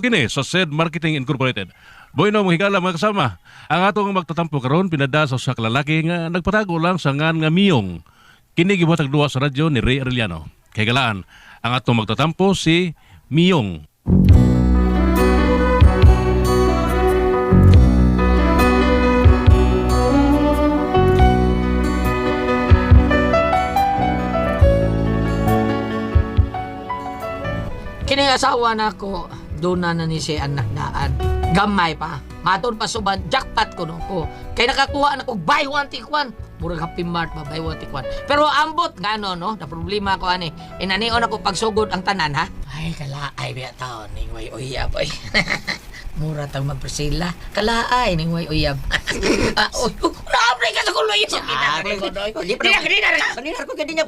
kini sa SED Marketing Incorporated. Boy no mga kasama. Ang atong magtatampo karon pinada sa usa nga nagpatago lang sa ngan nga miyong. Kini gibuhatag duwa sa radyo ni Ray Arellano. Kay galaan, ang atong magtatampo si Miyong. Kini asawa na ko, doon na na ni si anak daan. Gamay pa. Maton pa suban, jackpot ko no ko. Kay nakakuha na ko, buy one, take one. Murag happy mart ba, buy one, take one. Pero ambot, gano no, na problema ko ani. Inanion ako pagsugod ang tanan ha. Ay, kala, ay, biya taon, ning way uyab, oy. Mura tang magpresila. Kalaay, ning way uyab. ah, oy, naapre ka sa kulo yun. Kinapre ko, doy. Di pa Di na di na, di na.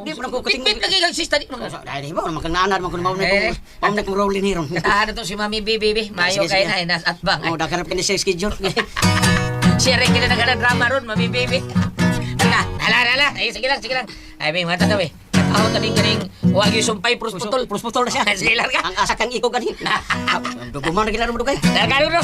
Pa ko kuting. Pipit lagi kang sista di. Dai mo naman kang naanar man ko mao Eh. na ko. Mao na ko rolling hiron. Ah, to si Mami Bibi, bi. Mayo kay na, nas at bang. Oh, dagarap kini sa schedule. Sharing kita na drama ron, Mami Bibi. Ala, ala, ala. Ay, sige lang, sige lang. Ay, bi, mata daw eh. Ako taning kaning wag yung sumpay pros putol. Na siya. Sige lang ka. Ang asa kang iko gani. Duguman na gila mo dugay. Nagano ro.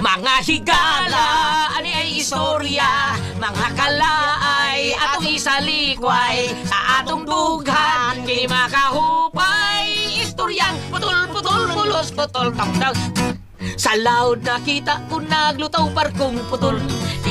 Mga higala, ani ay istorya Mga kalaay, atong isalikway Sa atong dughan, kini makahupay Istoryang putol-putol, mulos putol kamdag Sa loud nakita ko naglutaw parkong putol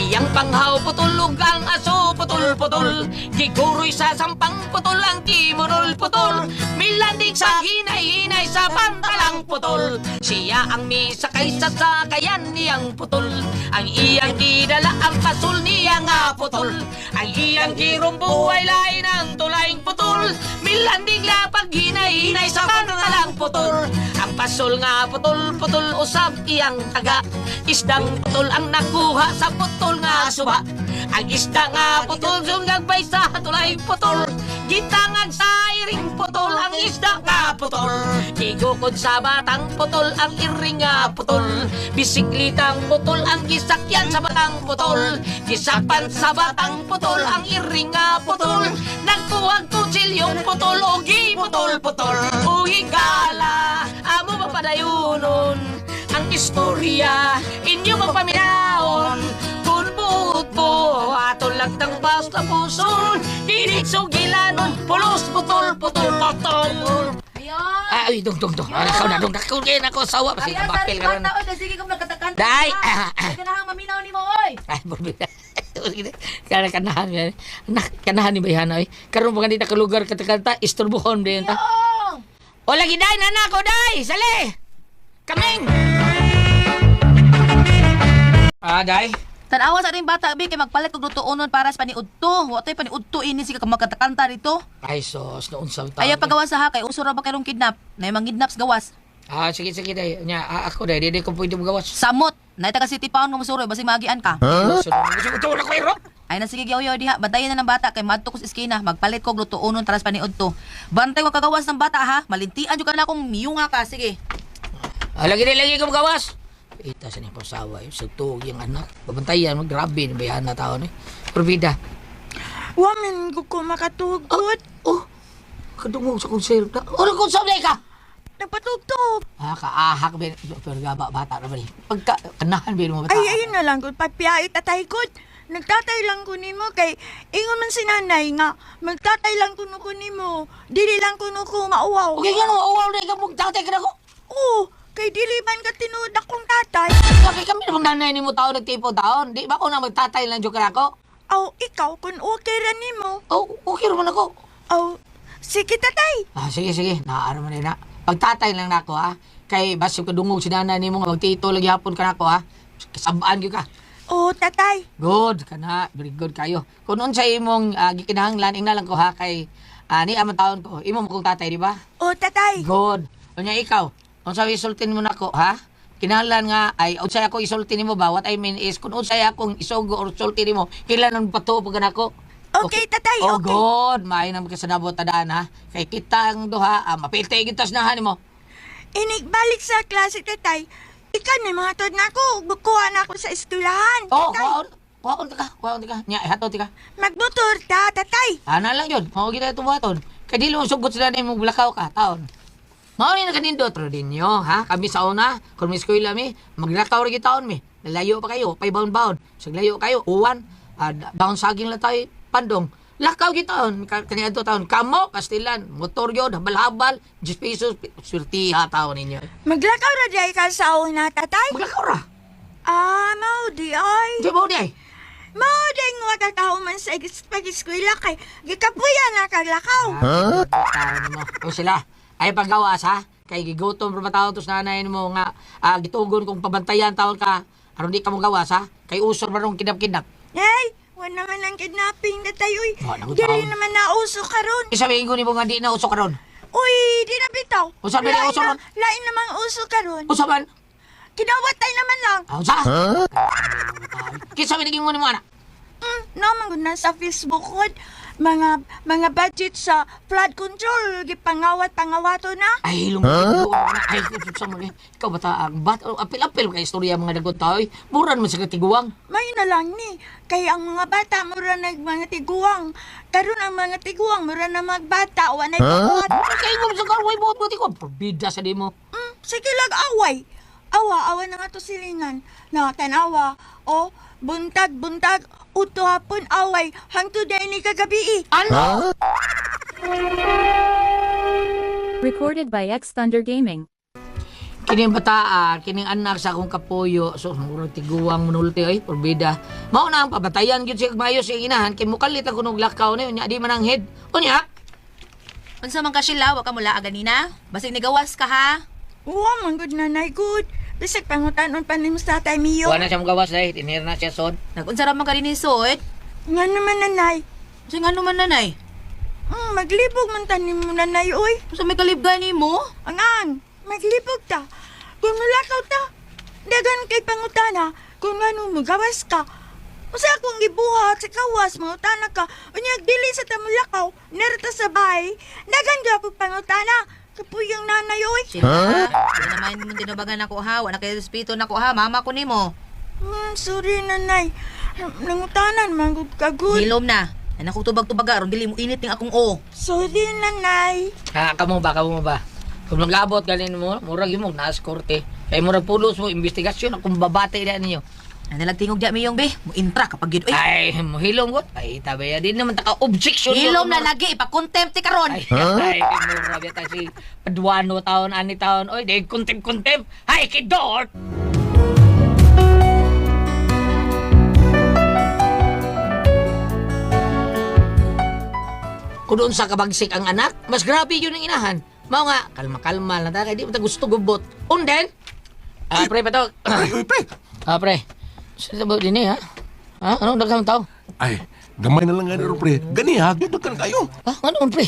Iyang panghaw putol, lugang aso putol-putol Giguroy sa sampang putol, ang timurol putol Milandig sa hinay-hinay sa pantalang putol Siya ang misakay sa sakayan niyang putol. Ang iyang gidala ang pasul niya nga putol. Ang iyang girumbo ay lain ang tulaying putol. Milandig lapag hinay-hinay sa pantalang putol. Ang pasul nga putol-putol usab iyang taga. Isdang putol ang nakuha sa putol nga suba. Ang isda nga putol sungag bay sa tulaying putol. Gitangag sa iring putol ang isda nga putol. Igukod sa batang putol ang iring nga putol. Bisiklitang putol ang gisakyan sa batang putol. Gisapan sa batang putol ang iring nga putol Nagkuhag kutsilyong putol o giputol-putol O higala, amo mapadayunon Ang istorya, inyo mapaminaon Kung buot po, atol lang ng basta puson Dinig sugilanon, pulos putol, putol, putol Ayan! Ay, dong, dong, dong. Ay, ikaw na, dong. Kayo na ko sawa. Kasi Ayan, sari ka bata, na. oy, sige kong nagkatakanta. Day! Ay, ganahang maminaw ni mo, oy! Ay, burbida. Kaya kanahan yan. Nak, kanahan ni Bayhana, oy. Karoon pa kanina ka lugar katakanta, isturbuhon din ta. Yung! O, lagi, day, nana ko, day! Sali! Kaming! Ah, day? Tanawa sa ating bata, bi, kay magpalit kog lutuonon para sa paniudto. Wato'y paniudto ini si magkatakanta dito. Ay, sos, noon sa tao. Ayaw pagawas sa hakay, uso ra ba kayrong kidnap? Na yung kidnap sa gawas. Ah, sige, sige, day. Nya, ah, ako, day. Di, di ko pwede magawas. Samot! Naita ka City Pound nga musuroy, basig magian ka. Ko na ko, iro. Ay na sige gyaw diha, bantayan na ng bata kay madto ko sa eskina, magpalit kog lutuonon para sa paniudto. Bantay ko kagawas ng bata ha, malintian jud ka na akong miyunga ka, sige. Ah, lagi na lagi ko magawas. Ita sa niyang pasawa, yung sugtog yung anak. Babantayan mo, grabe, nabayahan na tao ni. Prorbida. Waman ko ko makatugod. Oh, kadungog sa konserto. Ano kung sablay ka? Nagpatugtog. Ah, kaahak, ben. Pero gaba, bata na ba ni? Pagka, kanahan, ben mo bata. Ay, ayun na lang ko. Pagpiyait atay ko. Nagtatay lang ko nimo kay ingon man si nanay nga magtatay lang ko nuko nimo dili lang ko nuko mauwaw Okay nga no, uwaw na ikaw mong tatay ka na ko. oh kay dili man ka tinuod akong tatay Kaki kami namang nanay ni mo taon, nagtipo taon. Di ba ako na magtatay lang na ako? aw ikaw kun okay ra nimo Oh, okay naman ako. aw sige tatay Ah, sige, sige. Naaano man na. Pagtatay lang na ako, ha? Kay basyo ka dungog si nanay ni mo nga magtito lagi hapon ka na ako, ha? Kasabaan ko ka. oh tatay Good, kana. Very good kayo. Kung noon sa imong uh, gikinahanglan, ing na lang ko ha, kay uh, ni amang taon ko. Imo mo kong tatay, di ba? oh tatay Good. Unya ikaw, kung sa isultin mo nako, ha? Kinahanglan nga ay unsay ako isulti nimo ba? What I mean is kung unsay akong isugo or sulti nimo, kailangan patuo pag nako. Okay, tatay, Oh, okay. good. Maayo naman ka sa nabot tadaan ha. Kay kita ang duha, ah, mapiltay gitas na nimo. inig balik sa klase tatay ikan ni mga tod nako bukuha na ako sa eskwelahan Oh, tatay kwaon. Kwaon ka, kwaon ka. Nya, hato ka. magmotor ta tatay Ana lang yun. Mao gid ito buhaton. Kay dili mo sugot sila nimo bulakaw ka taon. Mao ni nakanindot ro ninyo, ha? Kami sa una, kung may eskwela mi, maglakaw rin taon mi. Nalayo pa kayo, pay baon-baon. Sa layo kayo, uwan, uh, baon saging lang tayo, pandong. Lakaw gitaon, kanya to taon. Kamo, Kastilan, motor yun, habal-habal, 10 pesos, swerte ha taon ninyo. Maglakaw ra di ay ka sa una, tatay? Maglakaw ra. Ah, mao di ay. Di ba di ay? Mao di nga makakaw man sa pag-eskwela kay gikapuyan na kaglakaw. Taon mo. O sila, ay paggawas ha? Kay gigutom pa tao to sa nanay mo nga ah, gitugon kung pabantayan taon ka. Aron di ka mo gawas ha? Kay usor marong kidap-kidap. Hey, wala naman ang kidnapping na tayo. Ko dili naman nauso karon. Isabihin ko ni mo nga di na usok karon. Uy, di na bitaw. Usa ba na Lain uso na- ron? Lain namang uso karon. Usaban? Kinawatay naman lang. Ah, sa? Kisa mi naging mo ni mo anak. Mm, naman gud na sa Facebook kod mga mga budget sa flood control gipangawat pangawato na. Ay, hilong huh? Ay, sa mo ni. Ikaw bata ang bat apil-apil kay istorya mga dagot tao. Buran man sa katiguang. May na lang ni. Kaya ang mga bata mura nag mga tiguang. Karon ang mga tiguang mura na magbata wa na huh? Kay mo sa karway buot mo tiko. Forbida sa di mo. Mm, sige lag away. Awa, awa na nga to silingan. Na tanawa. O, buntag, buntag. Uto hapon away. Hangtod na ini kagabi. Ano? Recorded by X Thunder Gaming. Kining bata, kining anak sa akong kapuyo. So, murag tiguang munulti ay, forbida. Mao na ang pabatayan gyud siya mayo sa inahan kay mukalit ako nog lakaw na yun. Nya, Di man ang head. Unya? Unsa man ka sila, wa ka mula ganina? Basig nigawas ka ha? Uwa, man good nanay good. Bisag pangutanon pa ni sa tatay Mio. Wala na siya magawas dahil. Tinir na siya son. Nagunsa ra man ka rin isuot? Nga naman nanay. Sing ano man nanay? Mm, maglibog man tanim mo nanay, oy. Unsa may kalibgan nimo? Angang, maglibog ta. Kung nulakaw ta, dagan kay pangutana, kung ano mo gawas ka. Usa akong gibuhat sa kawas, mangutana ka, unyag dili sa tamulakaw, nerta sa bahay, dagan gapag pangutana, kapuyang nanay, oy. Sila. Huh? naman mo tinabagan ako ha. Wa na kay respeto nako ha. Mama ko nimo. Hmm, sorry nanay. Nangutanan, manggod ka good. Hilom na. Anak ko tubag-tubag aron dili mo init ning akong o. Sorry nanay. Ha, kamo ba, kamo ba? Kung nag-abot ganin mo, murag yung mo, naas korte. Kaya murag pulos mo, investigasyon, akong babate na ninyo. Ano lang tingog di miyong be? Mo intra kapag yun. Ay, mohilom ko. Ay, tabaya din naman taka-objection. hilom na lagi ipa-contempt ti karon. Ay, ay, mura bita si Paduano taon, ani taon. Oy, di kontem-kontem. Ay, kidort! Kung doon sa kabagsik ang anak, mas grabe yun ang inahan. Mao nga, kalma-kalma lang tayo, di mo ta gusto gubot. Unden! Ah, pre, pato. Ay, uy, pre. Ah, pre. Sino ba din eh, ha? Ha? Anong daghang tao? Ay, gamay na lang nga rin, pre. Gani ha, dito kan kayo. Ha? Ano, pre?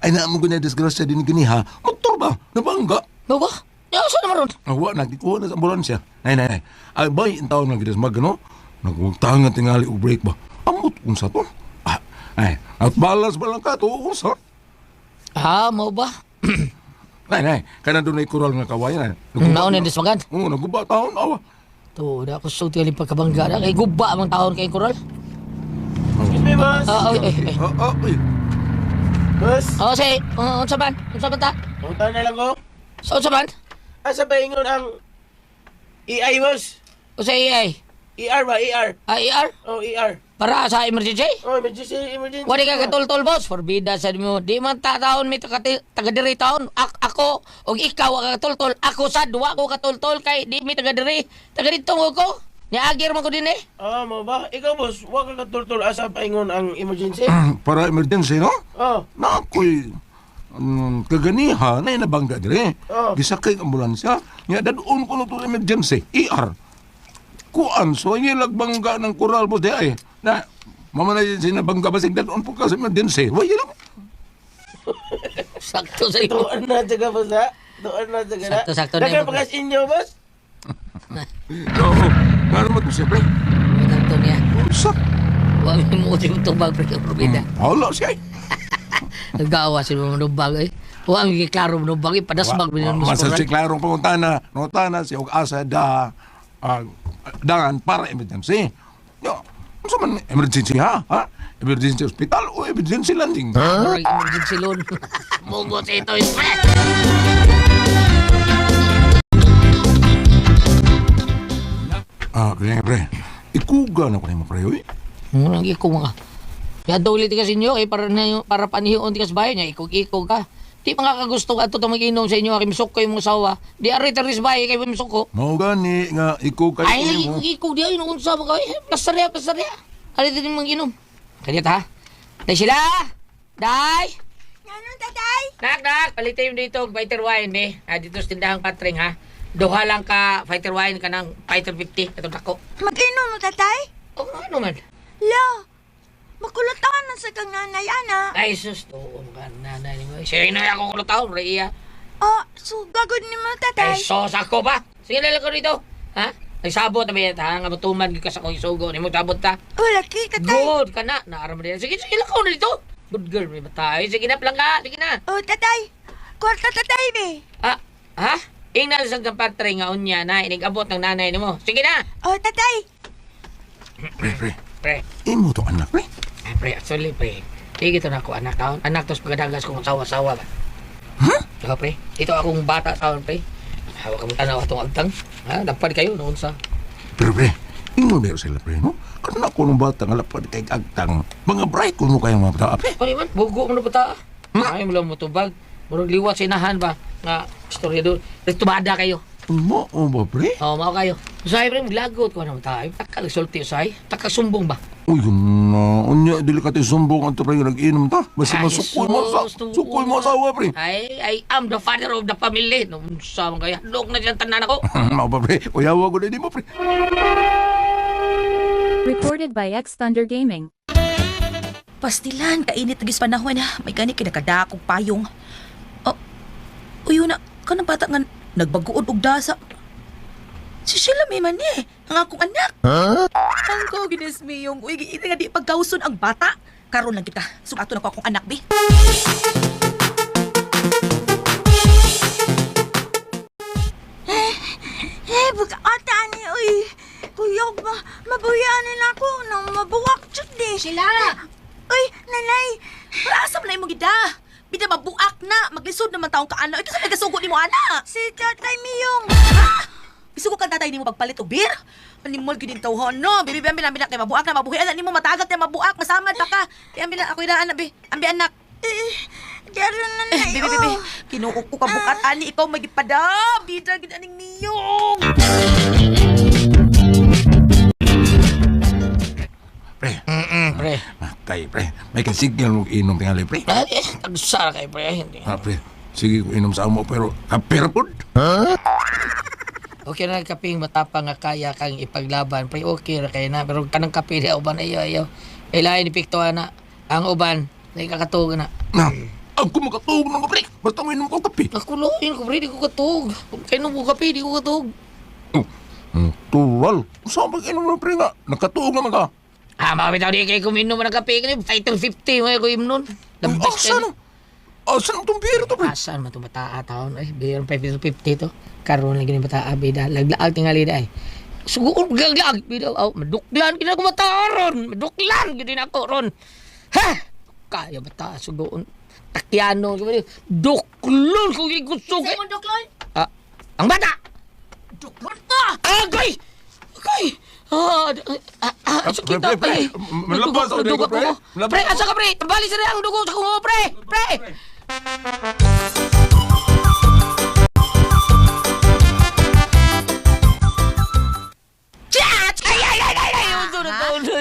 Ay, naamang ko na disgrasya din gani ha. Motor ba? Nabangga. Ba ba? Yan, saan naman ron? Awa, nagtikuha na sa ambulansya. Nay, nay, nay. Ay, bay, ang taon ng gidas mag, ano? Nagpuntahan nga tingali o break ba? Amot kung sa to. Ah, ay, at balas ba lang ka to? Kung sa? Ah, mo ba? Nay, nay, kaya doon ay kural nga kawayan. Naon yung dismagan? Oo, naguba taon, awa. To, da ako sulti aling pagkabangga na. Kay guba ang taon kay Coral. May boss. Ah, ay, ay, ay. Ah, ah, ay. Boss, Oh, say, uh, unsa man? Unsa man ta? punta na lang ko. Sa unsa man? Asa ba ingon ang EI, boss? Unsa ay? ER ba? ER? Ah, ER? Oh, ER. Para sa emergency? Oh, emergency, emergency. Wali ka katultol, boss. Forbida sa mo. Di man ta taon may taga- taga-diri taon. Ak ako, o ikaw ang katultol. Ako sa duwa ko katultol kay di may taga-diri. Taga-dito ko. Niagir man ko din eh. Ah, mo ba? Ikaw, boss, wa ka katultol asa pa ingon ang emergency? Para emergency, no? Oh, na ako'y um, kaganiha na nabangga dire. Oh. Gisakay ang ambulansya. Nga dadun ko no to emergency. ER. Kuan so yung lagbangga ng kural mo di ay. Na mama na yun sinabangga basig dadun po ka sa emergency. Wa yun lang. Sakto sa iyo. doon na taga, boss, ha? Doon na taga na. Sakto, sakto na Dagan yung- pagas inyo, boss? Oo. Nga naman to siya, pre. Sakto niya. Sa? Wa mi mo yung tubag pre Forbida. Hala siya. ay. Nagawa si mga nubag eh. Wa ang klaro mo nubag eh. Padasbag mo yung Masa si muskoran. klarong pangutana. Notana siya og asa da ah, dangan para emergency. Yo, ano man emergency ha? Ha? Emergency hospital o emergency landing? Huh? Emergency loan. Mugot ito, Inspect! Ah, kaya nga, pre. Ikuga na ko na yung pre, oy. Murang ikuga ka. Kaya daw ulit ka sinyo, eh, para, na, para panihiyon ti kas bayan niya, ikog-ikog ka. Di mga kagusto ka ito mag-inom sa inyo, aking misok ko yung mga sawa. Di ari taris bahay kay misok ko. Mao gani nga ikaw kay Ay, lagi mo. di ay, nung sa mga kay. Plastarya, plastarya. Ari din mag-inom. Kanya ta. Day sila! Day! Ganun, tatay? Nak, nak, palitin yung dito, fighter wine, eh. Ah, dito sa tindahang patring, ha? Duha lang ka fighter wine ka ng fighter 50. Ito dako. Mag-inom mo, tatay? O, ano man? La, makulataan na sa kang nanay, ana. Ay, sus, tuon ka, nanay ni mo. Siya na ako kulo taon, Rhea. Oh, so gagod ni mo, Ay, tatay. sos ako ba? Sige, lalak ko dito. Ha? Nagsabot na yan, ha? Nga matuman ka sa kong isugo. Ni mo tabot ta. Wala ki, tatay. Good ka na. Naaram na yan. Sige, sige, lakaw na dito. Good girl, may matay. Sige na, plangga. Sige na. Oh, tatay. Kwarta, tatay, be. Ah, ha? Ingnan sa kapatre nga unya na inigabot ng nanay ni mo. Sige na. Oh, tatay. Pre, pre. Pre, Imo to anak pre. Ah, pre, actually, pre. Sige to na ako, anak taon. Anak tos pagkadagas kong sawa-sawa ba? Ha? Saka, pre. Ito akong bata taon, pre. Hawak ka mo tanaw atong agtang. Ha? Lapad kayo noon sa... Pero pre, imo meron sila pre, no? Kana ko nung bata nga lapad kay agtang. Mga bright ko no kayo mga bata, pre. Ano man? Bugo mo na bata. Ay, mo lang mo tubag. Murag liwat sa inahan ba? Nga, istorya doon. Tumada kayo. Mo ba pre? Oo, mao kayo. Usay, pre, maglagot ko naman tayo. Takal, sulti, usay. Takal, sumbong ba? Uy, yun na. unya, dili ka tayo sumbong ang pre nag-inom ta. Basta Ay, masukoy mo sa, sus, sukoy mo asawa, pre. Ay, I am the father of the family. Nung sa mga kaya, log na dyan tanan ako. Mao ba, pre? Uyawa ko na di mo, pre. Recorded by X Thunder Gaming. Pastilan, kainit agis panahon ha. May gani kinakada akong payong. Oh, uyo na, kanang bata nga nagbaguod og dasa. Si Sheila may man eh, ang akong anak. Ha? Ang ko, ginis mi yung, uy, ito nga di pagkauson ang bata. Karon lang kita, sumato na ko akong anak, bi. Eh, buka ata ni, uy. Kuyog, ma, mabuyanin ako nang mabuwak chut di. Sheila! Uy, nanay. Asa man na mo gida? Bida mabuak na, maglisod naman taong kaano. Ito sa may kasugo ni mo, ana. Si tatay Miyong. Isugo ka tatay ni mo pagpalit og beer? Animal gid tawhon no. Bibi ambi na kay mabuak na mabuhi anak nimo matagat na mabuak masamad pa ka. Kay ambi na ako ina anak bi. Ambi anak. Eh, Garo Eh, nanay, bibi bibi. oh. Kinuok ko ka bukat ani ikaw magipada. Bida gid aning niyong. Pre, Mm-mm, pre. kay pre. May kasignal mo inom tingali, pre. Ay, eh, tagsara kay pre. Hindi. Ha, pre. Sige inom sa amo, pero kapir po. Okay na kaping matapang nga kaya kang ipaglaban. Pre, okay ra kay na. Pero kanang kape di uban ayo ayo. Ilahin ni Pikto na. Ang uban, na kakatuog na. Na, ako makatulog ng pre. Basta mo inom ko kape. Ako loin ko pre, di ko katug. Kaya nung kape, di ko katug. Hmm, tural. Saan pag inom ng pre nga? Nakatulog naman ka. Ah, mga bitaw di kayo kuminom ng kape. Kaya fighter 50, may ko imnon. The Uy, best eh. Asan itong biro to, pre? Asan man itong bataa taon? Ay, bayar 550 to. Karoon lang ganyan bataa, bida. Laglaag tingali da ay. Suguon gaglag, bida. Oh, maduklan, gina ko bataa ron. Maduklan, gina ako ron. Ha! Kaya bataa, suguon. Takyano, duklon kung igusto ko. Simon Doklon. Ah, ang bata! Doklon ka. Agay! Agay! Ah, ah, ah, Ah, sakit pre, na, pre, pre. malabas ako dito, pre. Pre, asa ka, pre? Bali sa ang dugo sa kungo, pre! Pre!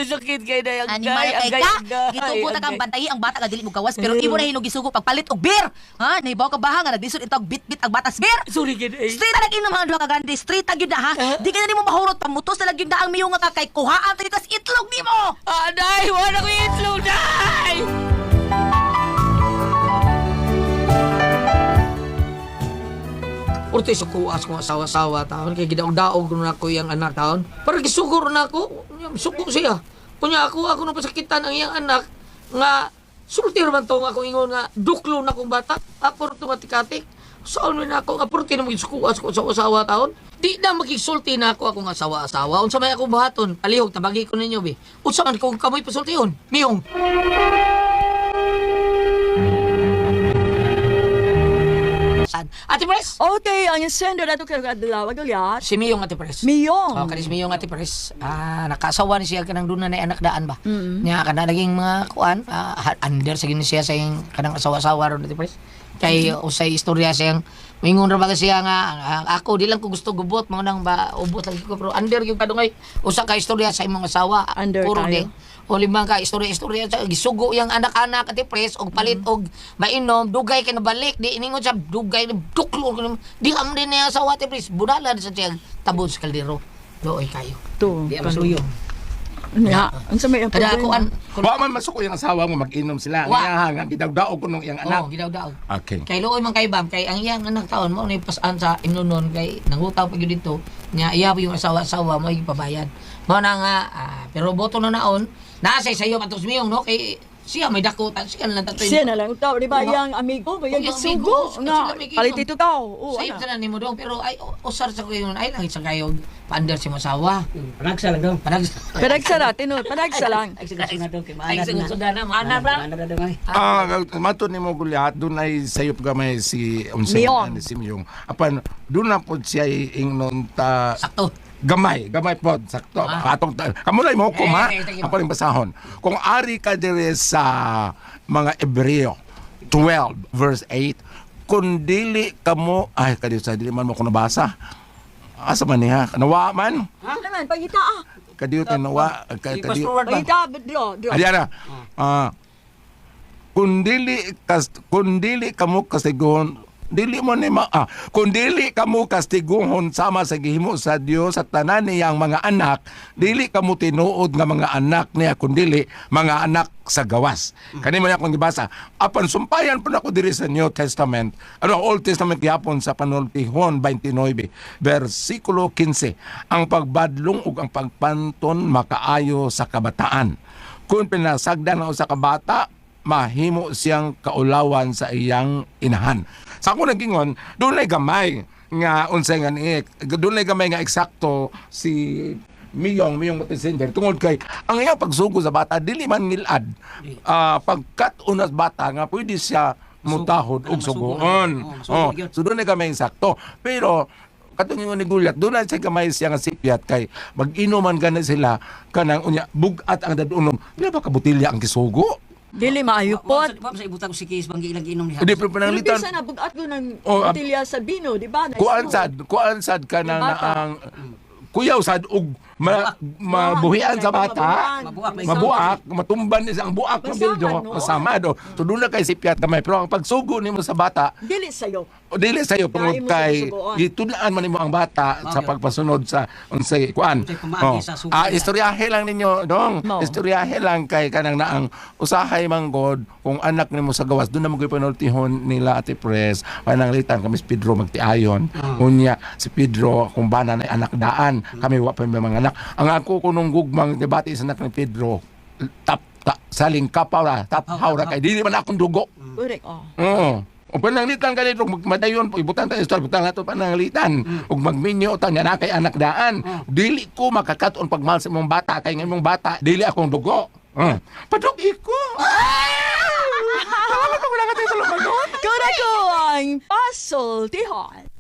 Sakit kayo na yung Animal kay ka. Gitubo ta kang bantayi ang bata nga dili mo gawas pero imo na hinog isugo pagpalit og beer. Ha? Nahibaw ka baha nga naglisod itog bit-bit ang batas beer. Sorry. Ay, Street na nag-inom ang duha ka gandi. Street na gyud ha. Di ka na nimo mahurot pamutos na na ang miyong nga kay kuhaan tas itlog nimo. Ah, day! Wala ko itlog, day! Urte sa kuwas kong asawa-asawa taon kay gidaog-daog ko na ako yung anak taon. Para gisuguro na ako, suko siya. Kunya ako ako nang pasakitan ang iyang anak nga sulti man to nga ako ingon nga duklo na kong bata. Apor to matikatik. Saan na ako nga purti na magisukuas ko sa asawa taon. Di na magkisulti na ako akong asawa-asawa. Unsa may ako buhaton? Palihog tabagi ko ninyo bi. Unsa man kung kamoy pasultihon? Miyong. Sad. Ate Pres, Okay, ang sender na ito kaya kadalawa galyat. si Miyong Ate Pres. Miyong. Oh, kanis Miyong Ate Pres. Ah, nakasawa ni siya kanang doon na anak daan ba? Nya kana naging mga kuan, ah, under sa siya sa yung kanang asawa-asawa ron Ate Pres. Kay usay istorya siyang Mingon ra baga siya nga ako di lang ko gusto gubot mo nang ba ubot lagi ko. Pero under yung kadungay usa ka istorya sa imong asawa Under puro tayo. di o limang ka istorya-istorya sa gisugo yang anak-anak at pres og palit og mainom dugay kay nabalik di iningon sa dugay duklo di am din niya sa wate pres budala sa tiyan tabon sa kaldero. Doy kayo. To, di am Nga, ang sa may ang kada ako an Wa man masuko yung asawa mo mag-inom sila. Wa. Nga nga gidawdaog ko nung iyang anak anak. gidaw daw Okay. kay looy man kay bam kay ang iyang anak taon mo ni pasan sa imnonon kay nangutaw pa gyud dito nya iya pa yung asawa-asawa mo ipabayad mo na nga ah, pero boto na naon nasa sayo patos miyong no kay siya may dakutan siya lang tatoy Siya na lang tao, di ba? Oo. Yang amigo, ba? Yung sugo. Sila may palit ito tao. Oo, Save ano. sa nimo dong pero ay usar sa ko yun ay lang sa kayo pander si masawa. Panagsa lang dong. Panag Panagsa na, tinod. Panagsa lang. Ay, sige, sige na dong. kay ay sunod na. na na dong ay. Ah, mato ni mo gulyat doon ay sayop gamay si Unsay Miyong. ni si Miyong. Apan doon na po siya ingnon ta Sakto. Gamay, gamay po sakto. Ah. Atong kamulay mo ko ma. Eh, eh, sige, Ako ring basahon. Kung ari ka dire sa mga Ebreo 12 verse 8 kung dili kamo ay kadi sa dili man mo ko nabasa. Asa man niya? Nawa man? Ha? Naman, pagita ah. Kadiyo tayo nawa. ka- Kadiyo. forward ba? Pagita, draw, draw. Adiyana. Ah. kung dili kas kung dili kamo kastiguhon dili mo ni ma ah, kung dili kamo kastiguhon sama sa gihimo sa Dios sa tanan niyang mga anak dili kamo tinuod nga mga anak niya kun dili mga anak sa gawas. Kani mo akong gibasa apan sumpayan po nako diri sa New Testament. Ano Old Testament gihapon sa panultihon 29 versikulo 15 ang pagbadlong ug ang pagpanton makaayo sa kabataan. Kung pinasagdan ang usa ka bata mahimo siyang kaulawan sa iyang inahan. Sa ako nagingon, doon ay gamay nga unsay nga ni doon ay gamay nga eksakto si Miyong Miyong Matisinder tungod kay ang iyang pagsugo sa bata dili man ngilad ah pagkat unas bata nga pwede siya mutahod og masugo sugoon. na. Oh, yun. so doon ay gamay eksakto. Pero katong ingon ni Gulyat, doon ay siya gamay siya nga sipyat kay mag-inuman gani sila kanang unya bugat ang dadunom. Pila ba ka botilya ang kisugo? Dili maayupot. Wa sa ibutang si Kis bang ilang inom niya. Hindi pero Pero pananglitan. bisa na bugat ko ng Oh, botilya sa bino, di ba? Kuan sad, kuan sad ka na ang kuyaw sad og ma, mabuhian sa bata. Mabuak, may Mabuak, matumban niya ang buak ng Masama, bildo, no? masama do. So doon na kay sipyat kamay pero ang pagsugo nimo sa bata Dili sa'yo. o dili sayo Dahil mo kay gitulaan man nimo ang bata sa pagpasunod sa unsay kuan. Unsay pamaagi sa sugo Ah, nila. istoryahe lang ninyo dong. Mo. Istoryahe lang kay kanang naang usahay manggod kung anak nimo sa gawas doon na mo panultihon nila ati pres pananglitan kami si Pedro magtiayon. Unya si Pedro kung bana na anak daan kami wa pa may mga anak. Ang ako kunong gugmang debate sa anak ni Pedro tap ta, saling kapaw ra tapaw ra kay dili man akong dugo. Correct, oh. Oo. O pananglitan ka dito, madayon po, ibutan tayo sa butang nato pananglitan. Ug magminyo ta nga na kay anak daan. Dili ko makakaton pagmahal sa imong bata kay imong bata, dili akong dugo. Uh. Padok iko. Tawag ko lang ka tayo sa lumagon. Correct ko ang puzzle, tihon.